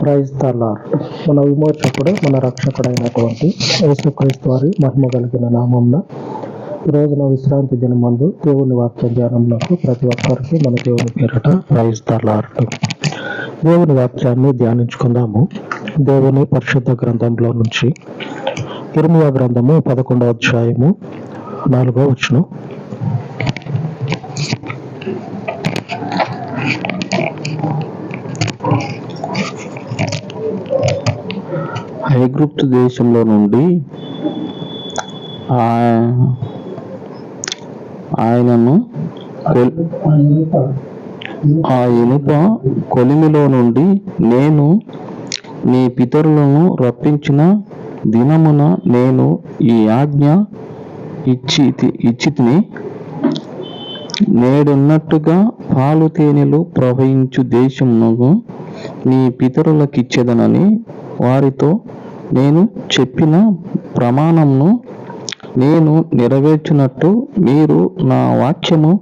Praise తలార్ మన విమోచకుడు మన రక్షకుడైనటువంటి యేసుక్రీస్తు వారి మహిమ కలిగిన నామంన రోజున విశ్రాంతి దినమందు దేవుని వాక్య ధ్యానంలోకి ప్రతి ఒక్కరికి మన దేవుని పేరట ప్రైజ్ తలార్ దేవుని వాక్యాన్ని ధ్యానించుకుందాము. దేవుని పరిశుద్ధ గ్రంథంలో నుంచి ఇర్మియా గ్రంథము పదకొండవ అధ్యాయము నాలుగో వచ్చును ఐగుప్తు దేశంలో నుండి ఆయనను ఆ ఇనుప కొలిమిలో నుండి నేను నీ పితరులను రప్పించిన దినమున నేను ఈ ఆజ్ఞ ఇచ్చి ఇచ్చితిని. నేడున్నట్టుగా పాలు తేనెలు ప్రవహించు దేశమును నీ పితరులకిచ్చేదనని వారితో నేను చెప్పిన ప్రమాణంను నేను నెరవేర్చినట్టు మీరు నా వాక్యము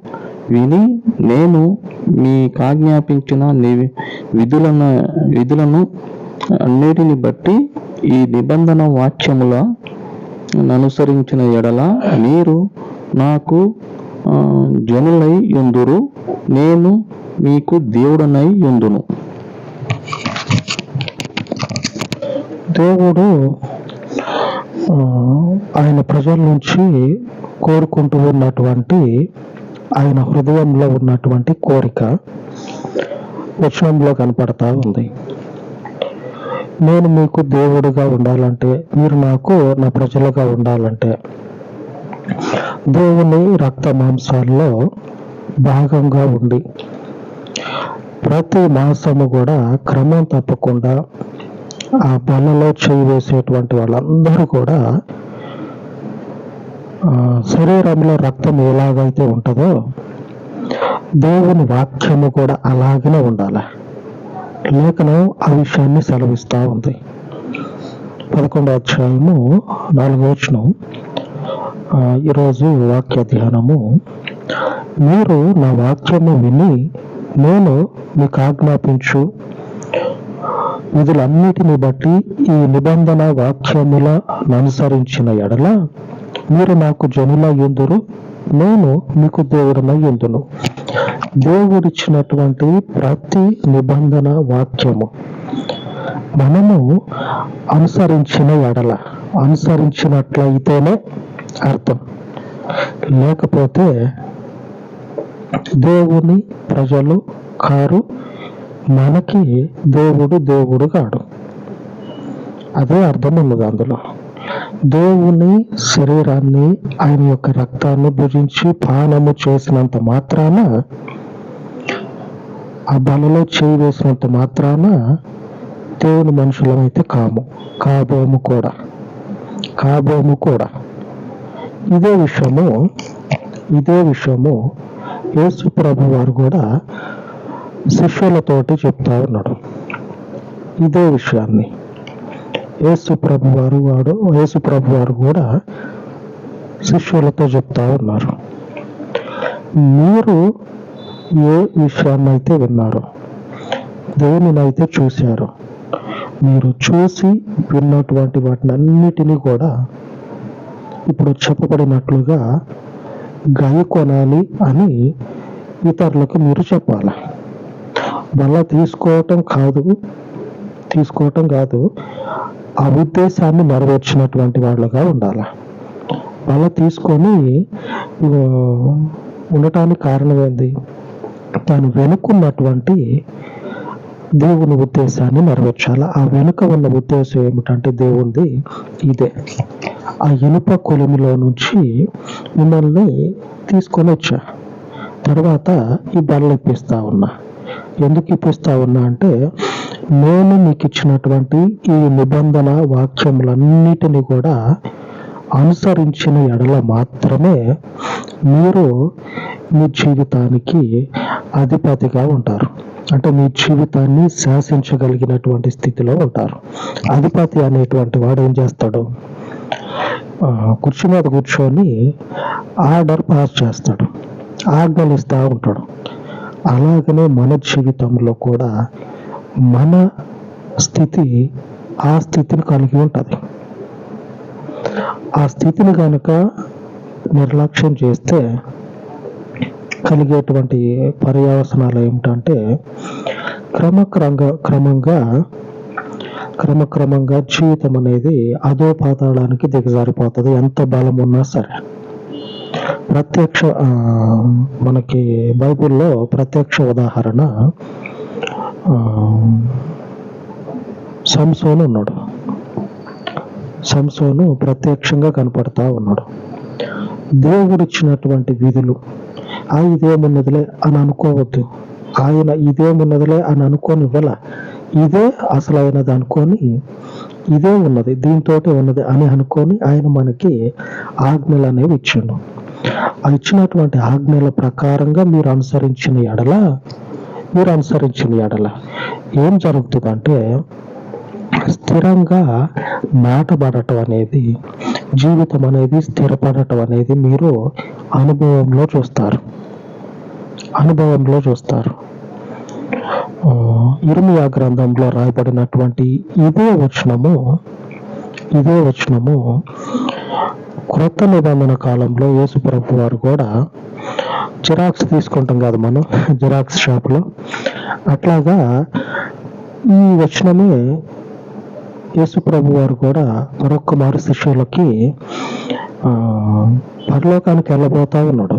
విని నేను మీకాజ్ఞాపించిన ఆజ్ఞాపించిన విధులను విధులను అన్నిటిని బట్టి ఈ నిబంధన వాక్యముల అనుసరించిన ఎడల మీరు నాకు జనులై యుందురు. నేను మీకు దేవుడనై యుందును. దేవుడు ఆయన ప్రజల నుంచి కోరుకుంటూ ఉన్నటువంటి ఆయన హృదయంలో ఉన్నటువంటి కోరిక వచనంలో కనపడతా ఉంది. నేను మీకు దేవుడిగా ఉండాలంటే మీరు నాకు నా ప్రజలుగా ఉండాలంటే దేవుని రక్త మాంసాల్లో భాగంగా ఉండి ప్రతి మాసము కూడా క్రమం తప్పకుండా ఆ పనులో చేయి వేసేటువంటి వాళ్ళందరూ కూడా శరీరంలో రక్తం ఎలాగైతే ఉంటుందో దేవుని వాక్యము కూడా అలాగనే ఉండాలి. లేఖనం ఆ విషయాన్ని సెలవిస్తూ ఉంది. పదకొండో అధ్యాయము నాలుగో వచనం. ఈరోజు వాక్య ధ్యానము. మీరు నా వాక్యము విని నేను మీకు ఆజ్ఞాపించు. విధులన్నిటిని బట్టి ఈ నిబంధన వాక్యముల అనుసరించిన ఎడల మీరు నాకు జనుల ఎందురు నేను మీకు దేవుడిన ఎందును దేవుడిచ్చినటువంటి ప్రతి నిబంధన వాక్యము మనము అనుసరించిన ఎడల అనుసరించినట్లయితేనే అర్థం. లేకపోతే దేవుని ప్రజలు కారు మనకి దేవుడు దేవుడు కాడు. అదే అర్థం ఉన్నది అందులో. దేవుని శరీరాన్ని ఆయన యొక్క రక్తాన్ని భుజించి పానము చేసినంత మాత్రాన ఆ బలలో చేయి వేసినంత మాత్రాన దేవుని మనుషులమైతే కాము. కాబోము కూడా. కాబోము కూడా. ఇదే విషయము ఇదే విషయము యేసు ప్రభు వారు కూడా శిష్యులతోటి చెప్తా ఉన్నాడు. ఇదే విషయాన్ని. యేసు ప్రభు వారు వాడు యేసు ప్రభు వారు కూడా శిష్యులతో చెప్తా ఉన్నారు. మీరు ఏ విషయాన్నైతే విన్నారు దేనినైతే చూశారు మీరు చూసి విన్నటువంటి వాటిని అన్నిటినీ కూడా ఇప్పుడు చెప్పబడినట్లుగా గై కొనాలి అని ఇతరులకు మీరు చెప్పాలి? మళ్ళా తీసుకోవటం కాదు తీసుకోవటం కాదు. ఆ ఉద్దేశాన్ని నెరవేర్చినటువంటి వాళ్ళుగా ఉండాలి? మళ్ళా తీసుకొని ఉండటానికి కారణం ఏంది? తాను వెనుకున్నటువంటి దేవుని ఉద్దేశాన్ని నెరవేర్చాలి? ఆ వెనుక ఉన్న ఉద్దేశం ఏమిటంటే దేవుంది ఇదే. ఆ ఇనుప కొలిమిలో నుంచి మిమ్మల్ని తీసుకొని వచ్చా. తర్వాత ఈ బల్ల ఇప్పిస్తా ఉన్నా. ఎందుకు ఇప్పిస్తా ఉన్నా అంటే నేను మీకు ఇచ్చినటువంటి ఈ నిబంధన వాక్యములన్నిటినీ కూడా అనుసరించిన ఎడల మాత్రమే మీరు మీ జీవితానికి అధిపతిగా ఉంటారు. అంటే మీ జీవితాన్ని శాసించగలిగినటువంటి స్థితిలో ఉంటారు. అధిపతి అనేటువంటి వాడు ఏం చేస్తాడు? కూర్చుని కుర్చీ మీద కూర్చొని ఆర్డర్ పాస్ చేస్తాడు. ఆజ్ఞలు ఇస్తూ ఉంటాడు. అలాగనే మన జీవితంలో కూడా మన స్థితి ఆ స్థితిని కలిగి ఉంటుంది. ఆ స్థితిని కనుక నిర్లక్ష్యం చేస్తే కలిగేటువంటి పర్యవసనాలు ఏమిటంటే క్రమక్రమంగా క్రమంగా క్రమక్రమంగా జీవితం అనేది అదో పాతాళానికి దిగజారిపోతుంది. ఎంత బలం ఉన్నా సరే. ప్రత్యక్ష మనకి బైబిల్లో ప్రత్యక్ష ఉదాహరణ సంసోను ఉన్నాడు. సంసోను ప్రత్యక్షంగా కనపడతా ఉన్నాడు. దేవుడు ఇచ్చినటువంటి విధులు ఆ ఇదేమున్నదిలే అని అనుకోవద్దు. ఆయన ఇదేమున్నదిలే అని అనుకోని ఇవ్వాల ఇదే అసలైనది అనుకొని ఇదే ఉన్నది దీంతో ఉన్నది అని అనుకొని ఆయన మనకి ఆజ్ఞలు అనేవి ఇచ్చిండు. ఇచ్చినటువంటి ఆజ్ఞల ప్రకారంగా మీరు అనుసరించిన ఎడల మీరు అనుసరించిన ఎడల ఏం జరుగుతుందంటే స్థిరంగా నాటబడటం అనేది జీవితం అనేది స్థిరపడటం అనేది మీరు అనుభవంలో చూస్తారు. అనుభవంలో చూస్తారు. ఆ, ఇర్మియా గ్రంథంలో రాయబడినటువంటి ఇదే వచనము ఇదే వచనము క్రొత్త నిబంధన కాలంలో యేసు ప్రభు వారు కూడా జిరాక్స్ తీసుకుంటాం కదా మనం జిరాక్స్ షాప్లో. అట్లాగా ఈ వచనమే యేసు ప్రభు వారు కూడా మరొక్క మారు శిష్యులకి పరలోకానికి వెళ్ళబోతా ఉన్నాడు.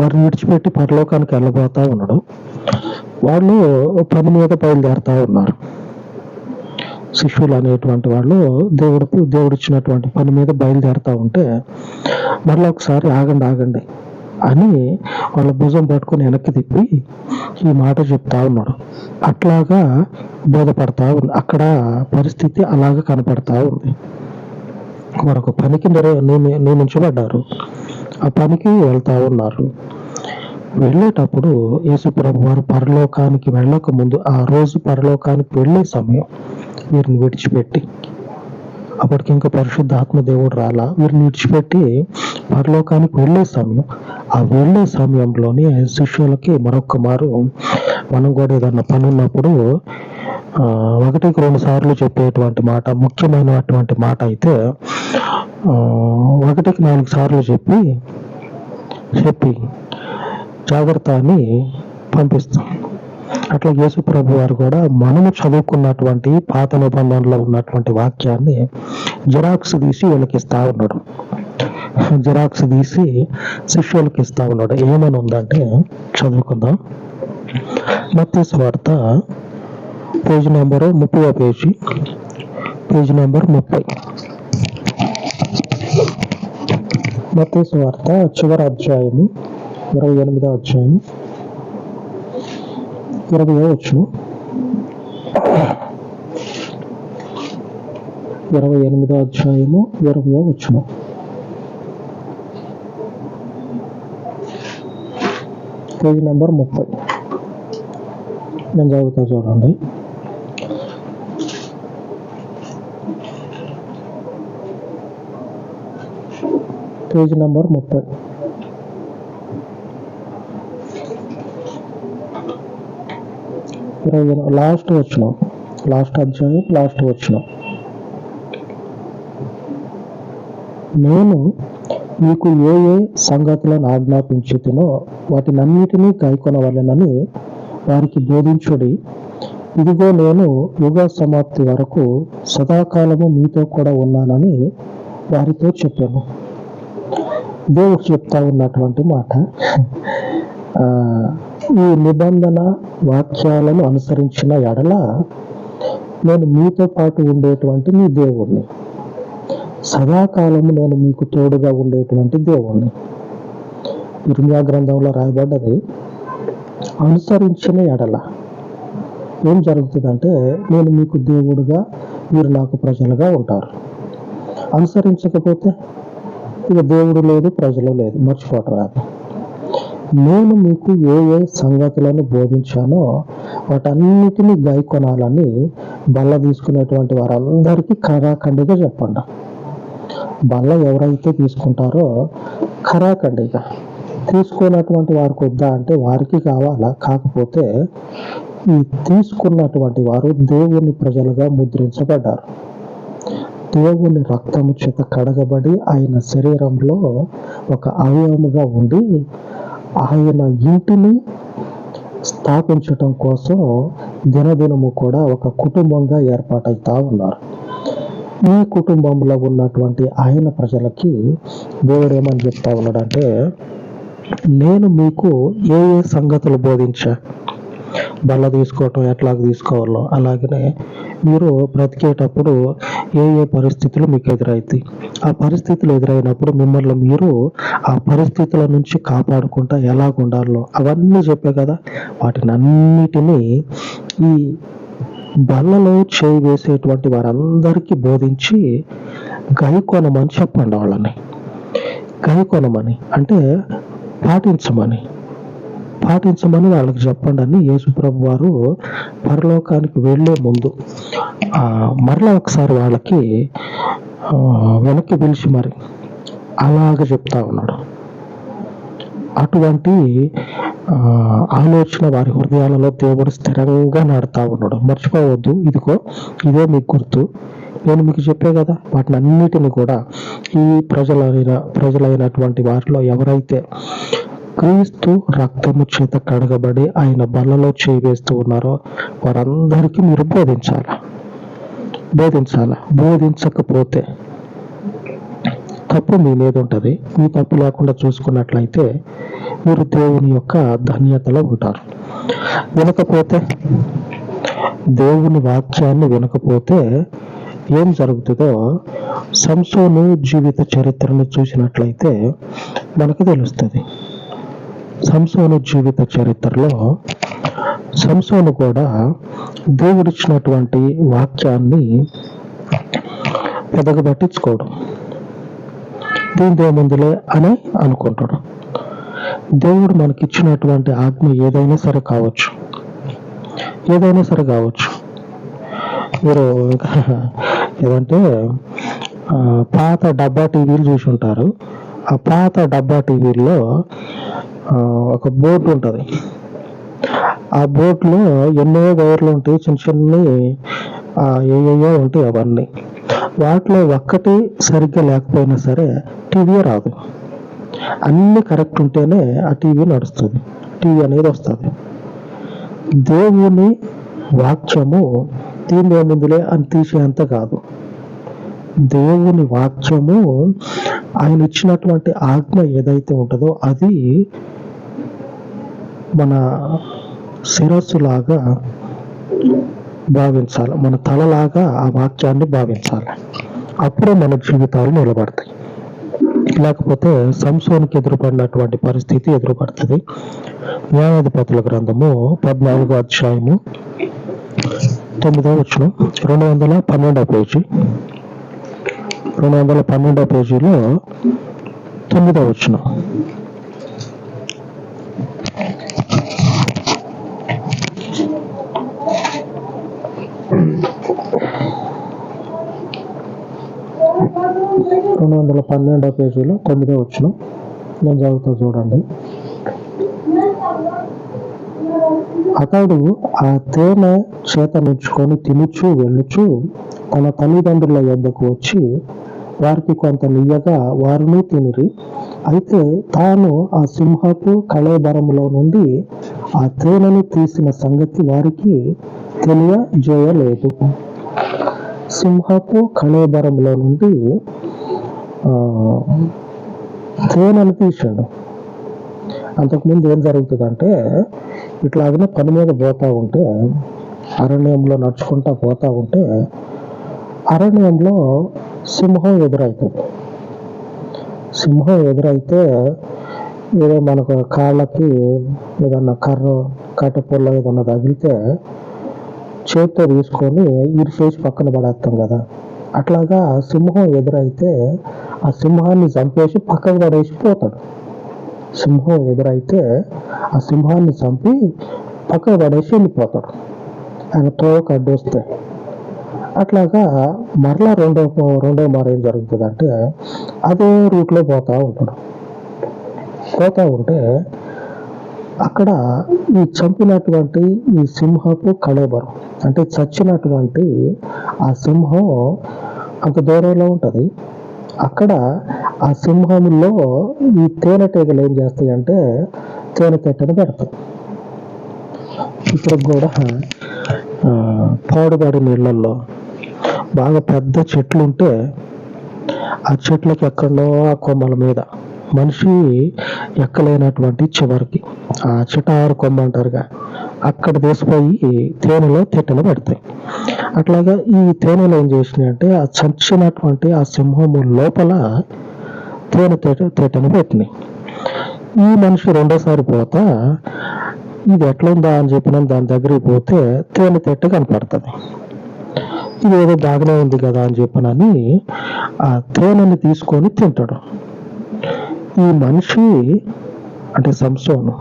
వారిని విడిచిపెట్టి పరలోకానికి వెళ్ళబోతా ఉన్నాడు. వాళ్ళు పని మీద బయలుదేరుతా ఉన్నారు. శిష్యులు అనేటువంటి వాళ్ళు దేవుడు దేవుడు ఇచ్చినటువంటి పని మీద బయలుదేరుతా ఉంటే మరలా ఒకసారి ఆగండి ఆగండి అని వాళ్ళ భుజం పట్టుకుని వెనక్కి తిప్పి ఈ మాట చెప్తా ఉన్నాడు. అట్లాగా బోధపడతా ఉంది. అక్కడ పరిస్థితి అలాగా కనపడతా ఉంది. మరొక పనికి నియమించబడ్డారు ఆ పనికి వెళ్తా ఉన్నారు. వెళ్ళేటప్పుడు యేసుప్రభు వారు పరలోకానికి వెళ్ళక ముందు ఆ రోజు పరలోకానికి వెళ్ళే సమయం వీరిని విడిచిపెట్టి అప్పటికి ఇంకా పరిశుద్ధ ఆత్మ దేవుడు రాలా. వీరిని విడిచిపెట్టి పరలోకానికి వెళ్ళే సమయం ఆ వెళ్ళే సమయంలోనే శిష్యులకి మరొక మారు. మనం కూడా ఏదన్నా పని ఉన్నప్పుడు ఒకటికి రెండు సార్లు చెప్పేటువంటి మాట ముఖ్యమైనటువంటి మాట అయితే ఒకటికి నాలుగు సార్లు చెప్పి చెప్పి జాగ్రత్త అని పంపిస్తాం. అట్లా యేసు ప్రభు వారు కూడా మనము చదువుకున్నటువంటి పాత నిబంధనలో ఉన్నటువంటి వాక్యాన్ని జిరాక్స్ తీసి వీళ్ళకి ఇస్తా ఉన్నాడు. జిరాక్స్ తీసి శిష్యులకి ఇస్తా ఉన్నాడు. ఏమని ఉందంటే చదువుకుందాం. మత్స్య వార్త పేజ్ నెంబర్ ముప్పై పేజీ. పేజ్ నెంబర్ ముప్పై. మత్స్య వార్త చివరి అధ్యాయము ఇరవై ఎనిమిదో అధ్యాయం ఇరవై వచ్చు ఇరవై ఎనిమిదో అధ్యాయము ఇరవై వచ్చును పేజ్ నెంబర్ ముప్పై. నేను చదువుతా చూడండి. పేజ్ నెంబర్ ముప్పై. ఇరవై లాస్ట్ వచ్చిన. లాస్ట్ అధ్యాయం లాస్ట్ వచ్చిన. నేను మీకు ఏ ఏ సంగతులను ఆజ్ఞాపించుతునో వాటినన్నిటినీ కైకొనవలెనని వారికి బోధించుడి. ఇదిగో నేను యుగ సమాప్తి వరకు సదాకాలము మీతో కూడా ఉన్నానని వారితో చెప్పాను. దేవుడు చెప్తా ఉన్నటువంటి మాట. ఈ నిబంధన వాక్యాలను అనుసరించిన ఎడల నేను మీతో పాటు ఉండేటువంటి మీ దేవుణ్ణి. సదాకాలము నేను మీకు తోడుగా ఉండేటువంటి దేవుణ్ణి. ఇర్మియా గ్రంథంలో రాయబడ్డది అనుసరించిన ఎడల ఏం జరుగుతుందంటే నేను మీకు దేవుడుగా మీరు నాకు ప్రజలుగా ఉంటారు. అనుసరించకపోతే ఇక దేవుడు లేదు ప్రజలు లేదు మర్చిపోవటం నేను మీకు ఏ ఏ సంగతులను బోధించానో వాటన్నిటిని గైకొనాలని బల్ల తీసుకునేటువంటి వారందరికీ ఖరాఖండిగా చెప్పండి. బల్ల ఎవరైతే తీసుకుంటారో ఖరాఖండిగా తీసుకున్నటువంటి వారికి వద్దా అంటే వారికి కావాలా? కాకపోతే ఈ తీసుకున్నటువంటి వారు దేవుని ప్రజలుగా ముద్రించబడ్డారు. దేవుని రక్తము చేత కడగబడి ఆయన శరీరంలో ఒక అవయవముగా ఉండి ఆయన ఇంటిని స్థాపించటం కోసం దినదినము కూడా ఒక కుటుంబంగా ఏర్పాటవుతా ఉన్నారు. ఈ కుటుంబంలో ఉన్నటువంటి ఆయన ప్రజలకి దేవుడు ఏమని చెప్తా ఉన్నాడంటే నేను మీకు ఏ ఏ సంగతులు బోధించా? బల్ల తీసుకోవటం ఎట్లా తీసుకోవాలో. అలాగనే మీరు బ్రతికేటప్పుడు ఏ ఏ పరిస్థితులు మీకు ఎదురవుతాయి ఆ పరిస్థితులు ఎదురైనప్పుడు మిమ్మల్ని మీరు ఆ పరిస్థితుల నుంచి కాపాడుకుంటా ఎలా ఉండాలో అవన్నీ చెప్పే కదా. వాటిని అన్నిటినీ ఈ బల్లలో చేయి వేసేటువంటి వారందరికీ బోధించి గైకొనమని చెప్పండి వాళ్ళని. గైకొనమని అంటే పాటించమని. పాటించమని వాళ్ళకి చెప్పండి అని యేసుప్రభు వారు పరలోకానికి వెళ్ళే ముందు మరలా ఒకసారి వాళ్ళకి వెనక్కి పిలిచి మరి అలాగ చెప్తా ఉన్నాడు. అటువంటి ఆలోచన వారి హృదయాలలో దేవుడు స్థిరంగా నాడుతా ఉన్నాడు. మర్చిపోవద్దు. ఇదిగో ఇదే మీకు గుర్తు. నేను మీకు చెప్పే కదా వాటిని అన్నిటిని కూడా ఈ ప్రజలైన ప్రజలైనటువంటి వారిలో ఎవరైతే క్రీస్తు రక్తము చేత కడగబడి ఆయన బలలో చేయి వేస్తూ ఉన్నారో వారందరికీ మీరు బోధించాలి? బోధించాలి? బోధించకపోతే తప్పు మీ మీద ఉంటుంది. మీ తప్పు లేకుండా చూసుకున్నట్లయితే మీరు దేవుని యొక్క ధన్యతలో ఉంటారు. వినకపోతే దేవుని వాక్యాన్ని వినకపోతే ఏం జరుగుతుందో సంసోను జీవిత చరిత్రను చూసినట్లయితే మనకు తెలుస్తుంది. సంసోను జీవిత చరిత్రలో సంసోను కూడా దేవుడిచ్చినటువంటి వాక్యాన్ని పెద్దగా పట్టించుకోవడం దీని దేవుందులే అని అనుకుంటాడు. దేవుడు మనకిచ్చినటువంటి ఆత్మ ఏదైనా సరే కావచ్చు. ఏదైనా సరే కావచ్చు. మీరు ఏదంటే పాత డబ్బా టీవీలు చూసి ఉంటారు ఆ పాత డబ్బా టీవీల్లో ఒక బోట్ ఉంటుంది. ఆ బోట్లో ఎన్నో వైర్లు ఉంటాయి. చిన్న చిన్నవి ఏయో ఉంటాయి అవన్నీ. వాటిలో ఒక్కటి సరిగ్గా లేకపోయినా సరే టీవీ రాదు. అన్ని కరెక్ట్ ఉంటేనే ఆ టీవీ నడుస్తుంది. టీవీ అనేది వస్తుంది. దేవుని వాక్యము దీని ఏముందిలే అని తీసేంత కాదు. దేవుని వాక్యము ఆయన ఇచ్చినటువంటి ఆజ్ఞ ఏదైతే ఉంటుందో అది మన శిరస్సులాగా భావించాలి. మన తలలాగా ఆ వాక్యాన్ని భావించాలి. అప్పుడే మన జీవితాలు నిలబడతాయి. లేకపోతే సంసోనికి ఎదురుపడినటువంటి పరిస్థితి ఎదురుపడుతుంది. న్యాయాధిపతుల గ్రంథము పద్నాలుగో అధ్యాయము తొమ్మిదో వచ్చిన రెండు వందల పన్నెండో పేజీ. రెండు వందల పన్నెండో పేజీలో తొమ్మిదో వచ్చిన రెండు వందల పన్నెండో పేజీలో తొమ్మిదో వచ్చిన నేను చదువుతా చూడండి. అతడు ఆ తేనె చేత నుంచుకొని తినుచు వెళ్ళుచు తన తల్లిదండ్రుల యొద్దకు వచ్చి వారికి కొంత నియ్యగా వారును తినిరి. అయితే తాను ఆ సింహపు కళేబరములో నుండి ఆ తేనెను తీసిన సంగతి వారికి తెలియజేయలేదు. సింహపు కళేబరంలో నుండి ఆ, తేనెను తీశాడు. అంతకుముందు ఏం జరుగుతుందంటే ఇట్లాగనే పని మీద పోతా ఉంటే అరణ్యంలో నడుచుకుంటా పోతా ఉంటే అరణ్యంలో సింహం ఎదురవుతుంది సింహం ఎదురైతే ఏదో మనకు కాళ్ళకి ఏదన్నా కర్ర కట్టెపుల్ల ఏదన్నా తగిలితే చేత్తో తీసుకొని ఇరిచేసి పక్కన పడేస్తాం కదా. అట్లాగా సింహం ఎదురైతే ఆ సింహాన్ని చంపేసి పక్కకు పడేసి పోతాడు. సింహం ఎదురైతే ఆ సింహాన్ని చంపి పక్కన పడేసి వెళ్ళిపోతాడు. ఆయన తోక అడ్డొస్తే అట్లాగా మరలా రెండో రెండో మారు ఏం జరుగుతుందంటే అదే రూట్లో పోతా ఉంటాడు. పోతా ఉంటే అక్కడ ఈ చంపినటువంటి ఈ సింహపు కళేబరం అంటే చచ్చినటువంటి ఆ సింహం అంత దూరంలో ఉంటుంది. అక్కడ ఆ సింహంలో ఈ తేనెటీగలు ఏం చేస్తాయంటే తేనెపెట్టను తేనె పెడతాయి. ఇప్పుడు కూడా పాడుబడి నీళ్ళల్లో బాగా పెద్ద చెట్లు ఉంటే ఆ చెట్లకి ఎక్కడో ఆ కొమ్మల మీద మనిషి ఎక్కలేనటువంటి చివరికి ఆ చిటారు కొమ్మ అంటారుగా అక్కడ తీసిపోయి తేనెలో తిట్టలు పెడతాయి. అట్లాగా ఈ తేనెలు ఏం చేసినాయి అంటే ఆ చచ్చినటువంటి ఆ సింహము లోపల తేనె తేట తేటను పెట్టినాయి. ఈ మనిషి రెండోసారి పోతా ఇది ఎట్లుందా అని చెప్పిన దాని దగ్గరికి పోతే తేనె తెట్ట కనపడుతుంది. ఇది ఏదో దాగనే ఉంది కదా అని చెప్పనని ఆ తేనెని తీసుకొని తింటాడు. ఈ మనిషి అంటే సంసోను.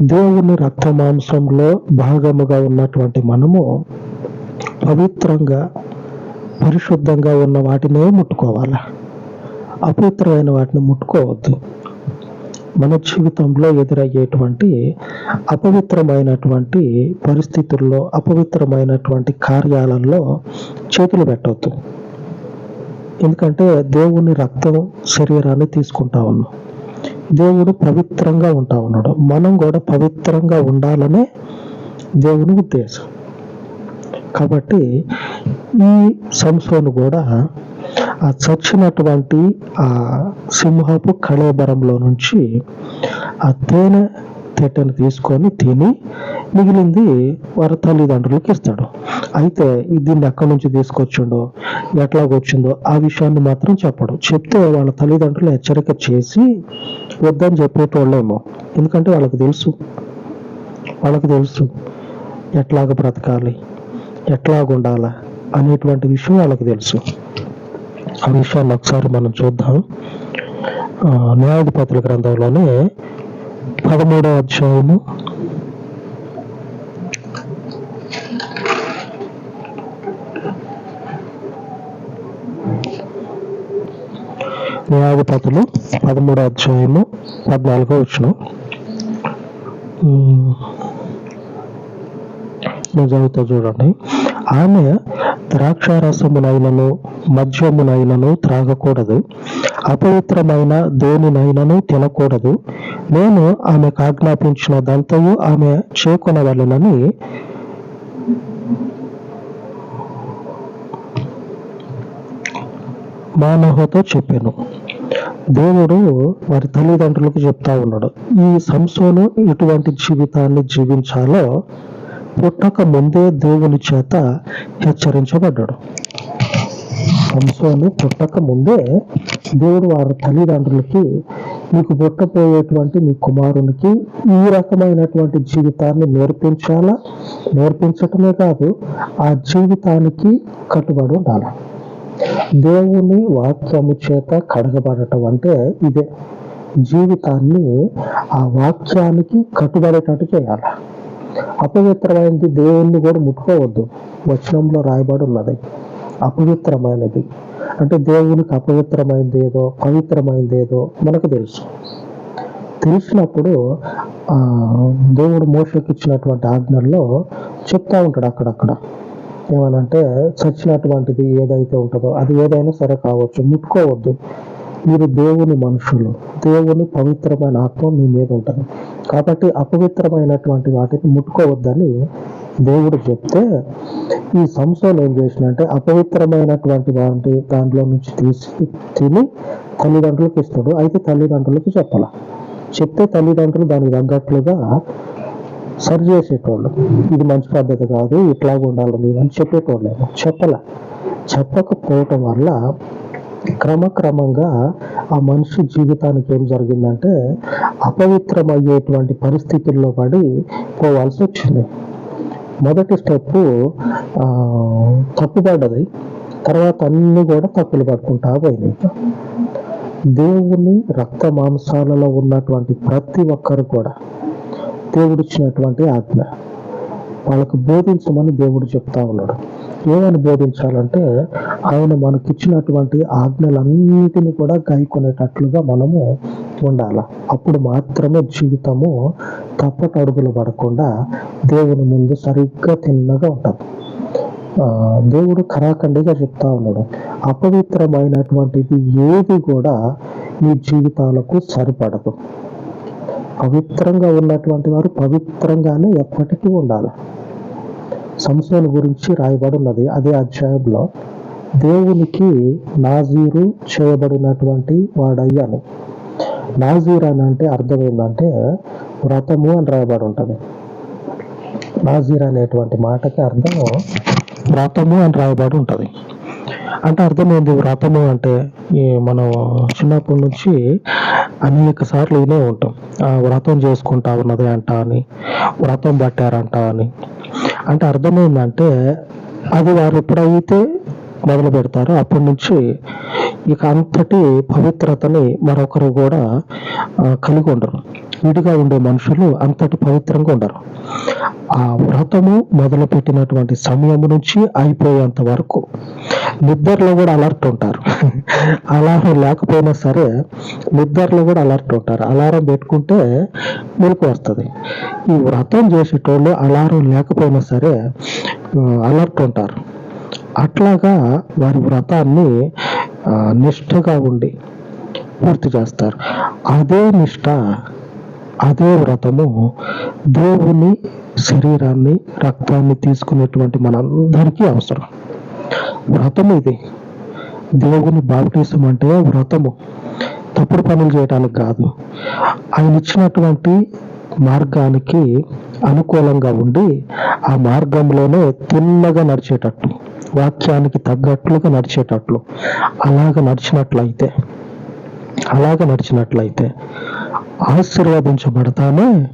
దేవుని రక్త మాంసంలో భాగముగా ఉన్నటువంటి మనము పవిత్రంగా పరిశుద్ధంగా ఉన్న వాటినే ముట్టుకోవాలి? అపవిత్రమైన వాటిని ముట్టుకోవద్దు. మన జీవితంలో ఎదురయ్యేటువంటి అపవిత్రమైనటువంటి పరిస్థితుల్లో అపవిత్రమైనటువంటి కార్యాలలో చేతులు పెట్టవద్దు. ఎందుకంటే దేవుని రక్తం శరీరాన్ని తీసుకుంటా ఉన్నాం. దేవుడు పవిత్రంగా ఉంటా ఉన్నాడు మనం కూడా పవిత్రంగా ఉండాలనే దేవుని ఉద్దేశం. కాబట్టి ఈ సంస్థను కూడా ఆ చచ్చినటువంటి ఆ సింహపు కళేబరంలో నుంచి ఆ తేనె తేటను తీసుకొని తిని మిగిలింది వారి తల్లిదండ్రులకు ఇస్తాడు. అయితే దీన్ని ఎక్కడి నుంచి తీసుకొచ్చిండో ఎట్లాగొచ్చిందో ఆ విషయాన్ని మాత్రం చెప్పడు. చెప్తే వాళ్ళ తల్లిదండ్రులు హెచ్చరిక చేసి వద్దని చెప్పేటోళ్ళేమో. ఎందుకంటే వాళ్ళకి తెలుసు. వాళ్ళకి తెలుసు ఎట్లాగ బ్రతకాలి ఎట్లాగ ఉండాలా అనేటువంటి విషయం వాళ్ళకి తెలుసు. ఆ విషయాన్ని ఒకసారి మనం చూద్దాం. ఆ, న్యాయాధిపతుల గ్రంథంలోనే పదమూడవ అధ్యాయము. న్యాయపతులు పదమూడవ అధ్యాయము పద్నాలుగో వచ్చిన చదువుతా చూడండి. ఆమె ద్రాక్షారసమునైనను మద్యమునైనను త్రాగకూడదు. అపవిత్రమైన దేనినైనను తినకూడదు. నేను ఆమెకు ఆజ్ఞాపించిన దంతయు ఆమె చేకొనవలెనని మానహతో చెప్పాను. దేవుడు వారి తల్లిదండ్రులకు చెప్తా ఉన్నాడు ఈ సంసోను ఎటువంటి జీవితాన్ని జీవించాలో పుట్టక ముందే దేవుని చేత హెచ్చరించబడ్డాడు. సంసోను పుట్టక ముందే దేవుడు వారి తల్లిదండ్రులకి నీకు పుట్టపోయేటువంటి నీ కుమారునికి ఈ రకమైనటువంటి జీవితాన్ని నేర్పించాలా? నేర్పించటమే కాదు ఆ జీవితానికి కట్టుబడి ఉండాలి? దేవుని వాక్యము చేత కడగబడటం అంటే ఇదే. జీవితాన్ని ఆ వాక్యానికి కట్టుబడేటట్టు చేయాలి? అపవిత్రమైనది దేవుణ్ణి కూడా ముట్టుకోవద్దు. వచనంలో రాయబడి ఉన్నది. అపవిత్రమైనది. అంటే దేవునికి అపవిత్రమైనది ఏదో పవిత్రమైనది ఏదో మనకు తెలుసు. తెలిసినప్పుడు ఆ దేవుడు మోసకి ఇచ్చినటువంటి ఆజ్ఞల్లో చెప్తా ఉంటాడు అక్కడక్కడ. ఏమనంటే చచ్చినటువంటిది ఏదైతే ఉంటుందో అది ఏదైనా సరే కావచ్చు ముట్టుకోవద్దు. మీరు దేవుని మనుషులు. దేవుని పవిత్రమైన ఆత్మ మీ మీద ఉంటుంది. కాబట్టి అపవిత్రమైనటువంటి వాటిని ముట్టుకోవద్దని దేవుడు చెప్తే ఈ సంస్థలు ఏం చేసినంటే అపవిత్రమైనటువంటి వాటి దాంట్లో నుంచి తీసి తిని తల్లిదండ్రులకు ఇస్తాడు. అయితే తల్లిదండ్రులకు చెప్పాల. చెప్తే తల్లిదండ్రులు దానికి తగ్గట్లుగా సరి చేసేటోళ్ళు. ఇది మంచి పద్ధతి కాదు ఇట్లాగ ఉండాలి అని చెప్పేటోళ్ళేమో చెప్పలే. చెప్పకపోవటం వల్ల క్రమక్రమంగా ఆ మనిషి జీవితానికి ఏం జరిగిందంటే అపవిత్రమయ్యేటువంటి పరిస్థితుల్లో పడి పోవాల్సి వచ్చింది. మొదటి స్టెప్ తప్పుపడ్డది. తర్వాత అన్ని కూడా తప్పులు పడుకుంటా పోయింది. దేవుని రక్త మాంసాలలో ఉన్నటువంటి ప్రతి ఒక్కరు కూడా దేవుడిచ్చినటువంటి ఆజ్ఞ. వాళ్ళకు బోధించమని దేవుడు చెప్తా ఉన్నాడు. ఏమని బోధించాలంటే ఆయన మనకిచ్చినటువంటి ఆజ్ఞలన్నిటినీ కూడా గైకొనేటట్లుగా మనము ఉండాల. అప్పుడు మాత్రమే జీవితము తప్పట అడుగులు పడకుండా దేవుని ముందు సరిగ్గా తిన్నగా ఉంటుంది. ఆ, దేవుడు కరాఖండిగా చెప్తా ఉన్నాడు. అపవిత్రమైనటువంటిది ఏది కూడా మీ జీవితాలకు సరిపడదు. పవిత్రంగా ఉన్నటువంటి వారు పవిత్రంగానే ఎప్పటికీ ఉండాలి. సంసోను గురించి రాయబడి ఉన్నది అదే అధ్యాయంలో దేవునికి నాజీరు చేయబడినటువంటి వాడయ్యాను. నాజీర్ అని అంటే అర్థం ఏంటంటే వ్రతము అని రాయబడి ఉంటుంది నాజీర్ అనేటువంటి మాటకి అర్థం వ్రతము అని రాయబడి ఉంటుంది అంటే అర్థమైంది వ్రతము అంటే ఈ మనం చిన్నప్పటి నుంచి అనేక సార్లు వినే ఉంటాం. ఆ, వ్రతం చేసుకుంటా ఉన్నది అంట అని వ్రతం పట్టారంట అని. అంటే అర్థం ఏంటంటే అది వారు ఎప్పుడైతే మొదలు పెడతారో అప్పటి నుంచి ఇక అంతటి పవిత్రతని మరొకరు కూడా కలిగి ఉండరు. విడిగా ఉండే మనుషులు అంతటి పవిత్రంగా ఉండరు. ఆ వ్రతము మొదలు పెట్టినటువంటి సమయం నుంచి అయిపోయేంత వరకు నిద్రలో కూడా అలర్ట్ ఉంటారు. అలారం లేకపోయినా సరే నిద్రలో కూడా అలర్ట్ ఉంటారు. అలారం పెట్టుకుంటే మెలకు వస్తుంది. ఈ వ్రతం చేసేటోళ్ళు అలారం లేకపోయినా సరే అలర్ట్ ఉంటారు. అట్లాగా వారి వ్రతాన్ని నిష్ఠగా ఉండి పూర్తి చేస్తారు. అదే నిష్ఠ అదే వ్రతము దేవుని శరీరాన్ని రక్తాన్ని తీసుకునేటువంటి మనందరికీ అవసరం. వ్రతము ఇది. దేవుని బాప్టిజం అంటే వ్రతము. తప్పుడు పనులు చేయడానికి కాదు. ఆయన ఇచ్చినటువంటి మార్గానికి అనుకూలంగా ఉండి ఆ మార్గంలోనే తిన్నగా నడిచేటట్టు వాక్యానికి తగ్గట్లుగా నడిచేటట్లు అలాగ నడిచినట్లయితే అలాగ నడిచినట్లయితే ఆశీర్వదించబడతానే?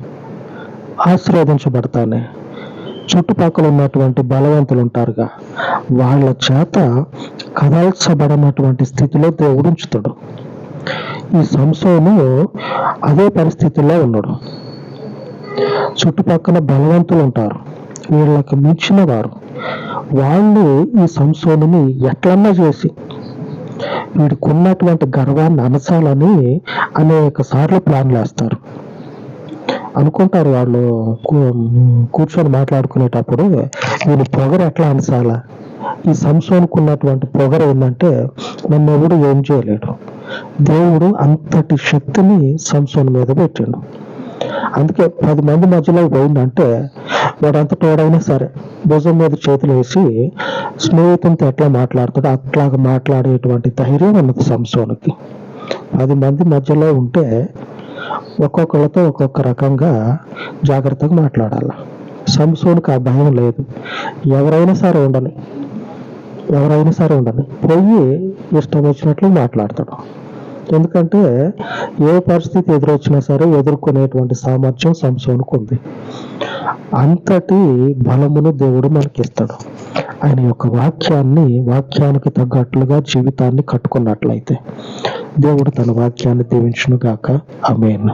ఆశీర్వదించబడతానే. చుట్టుపక్కల ఉన్నటువంటి బలవంతులు ఉంటారుగా వాళ్ళ చేత కదల్చబడినటువంటి స్థితిలో దేవుడు ఉంచుతాడు. ఈ సంశయము అదే పరిస్థితిలో ఉన్నాడు. చుట్టుపక్కల బలవంతులు ఉంటారు వీళ్ళకి మించిన వారు వాళ్ళు ఈ సంసోనుని ఎట్లన్నా చేసి వీడికి ఉన్నటువంటి గర్వాన్ని అనసాలని అనేక సార్లు ప్లాన్లు వేస్తారు అనుకుంటారు వాళ్ళు కూర్చొని మాట్లాడుకునేటప్పుడు వీళ్ళు పొగరు ఎట్లా అనసాలా ఈ సంసోనుకున్నటువంటి పొగరు ఏంటంటే నన్ను ఎవడు ఏం చేయలేడు. దేవుడు అంతటి శక్తిని సంసోను మీద పెట్టిండు. అందుకే పది మంది మధ్యలో పోయిందంటే వాడంతా తోడైనా సరే భుజం మీద చేతులు వేసి స్నేహితులతో ఎట్లా మాట్లాడతాడో అట్లాగా మాట్లాడేటువంటి ధైర్యం ఉన్నది సంసోనికి. పది మంది మధ్యలో ఉంటే ఒక్కొక్కళ్ళతో ఒక్కొక్క రకంగా జాగ్రత్తగా మాట్లాడాలి. సంసోనికి ఆ భయం లేదు. ఎవరైనా సరే ఉండని ఎవరైనా సరే ఉండని పోయి ఇష్టం వచ్చినట్లు మాట్లాడతాడు. ఎందుకంటే ఏ పరిస్థితి ఎదురొచ్చినా సరే ఎదుర్కొనేటువంటి సామర్థ్యం సంసోనుకు ఉంది. అంతటి బలమును దేవుడు మనకి ఇస్తాడు ఆయన యొక్క వాక్యాన్ని వాక్యానికి తగ్గట్లుగా జీవితాన్ని కట్టుకున్నట్లయితే దేవుడు తన వాక్యాన్ని దీవించును గాక ఆమేన్.